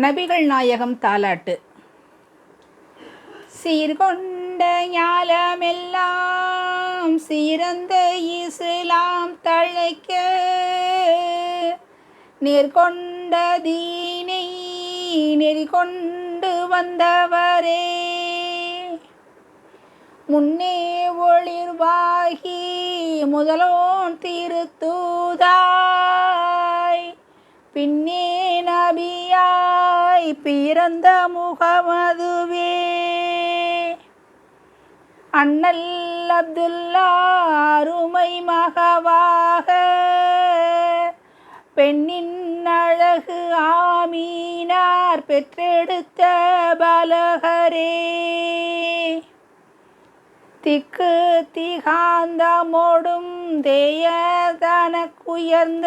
நபிகள் நாயகம் தாலாட்டு. சீர்கொண்ட ஞாலமெல்லாம் சீரந்த இஸ்லாம் தழைக்க நேர்கொண்ட தீனை நெறிகொண்டு வந்தவரே. முன்னே ஒளிர்வாகி முதலோன் திருத்தூதாய் பின்னே பிறந்த முகமதுவே அண்ணல் அப்துல்லா அருமை மகவாக. பெண்ணின் அழகு ஆமீனார் பெற்றெடுத்த பலகரே. திக்கு திகாந்தமோடும் தேய தனக்குயர்ந்த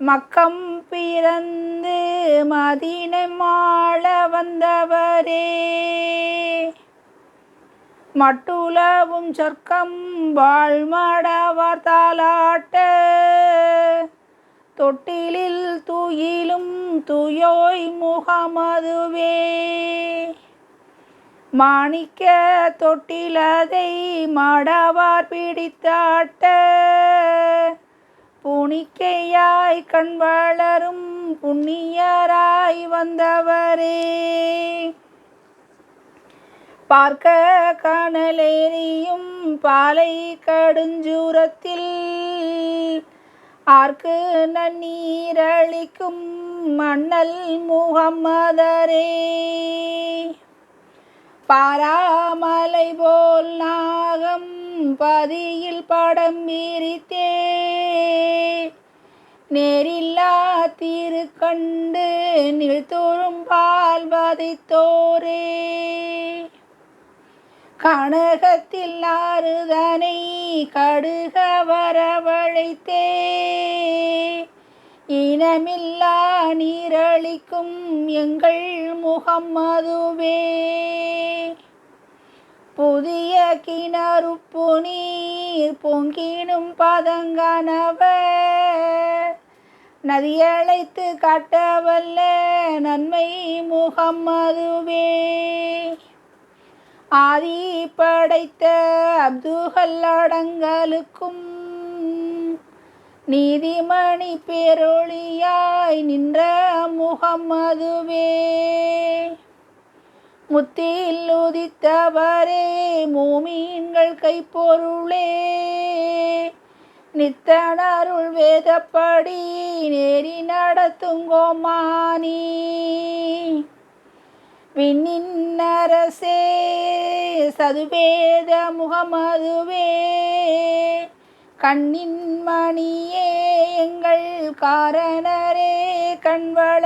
மக்கம் பிறந்து மதினை மாள வந்தவரே. மட்டுலவும் சொர்க்கம் வாழ்மடவர் தாளாட்ட. தொட்டிலில் துயிலும் துயோய் முகமதுவே. மாணிக்க தொட்டிலதை மடவார் பிடித்தாட்ட. புனிக்கையா புனிக்கையாய் கண் வளரும் புண்ணியராய் வந்தவரே. பார்க்க கனலேறியும் பாலை கடுஞ்சூரத்தில். ஆர்க்கு நன்னீரளிக்கும் மண்ணல் முகம்மதரே. பாராமலை போல் நாகம் பதியில் படம் விரித்தே நேரில்லா தீரு திருக்கண்டு நிழ்த்தோறும் பால் வதைத்தோரே. கனகத்தில் ஆறுதனை கடுக வரவழைத்தே. இனமில்லா நீரழிக்கும் எங்கள் முகம் அதுவே. புதிய கிணறுப்பு நீர் பொங்கினும் பதங்கனவர் நதியழைத்து காட்டவல்ல நன்மை முகம் அதுவே. ஆதி படைத்த அப்துகள் அடங்கலுக்கும் நீதிமணி பேரொழியாய் நின்ற முகம் அதுவே. முத்தில் உதித்தவரே மூமீன்கள் கைப்பொருளே. நித்தனருள் வேதப்படி நேரி நடத்துங்கோமானி விண்ணின்னரசே சதுவேத முகமதுவே கண்ணின் மணியே எங்கள் காரணரே கண்வள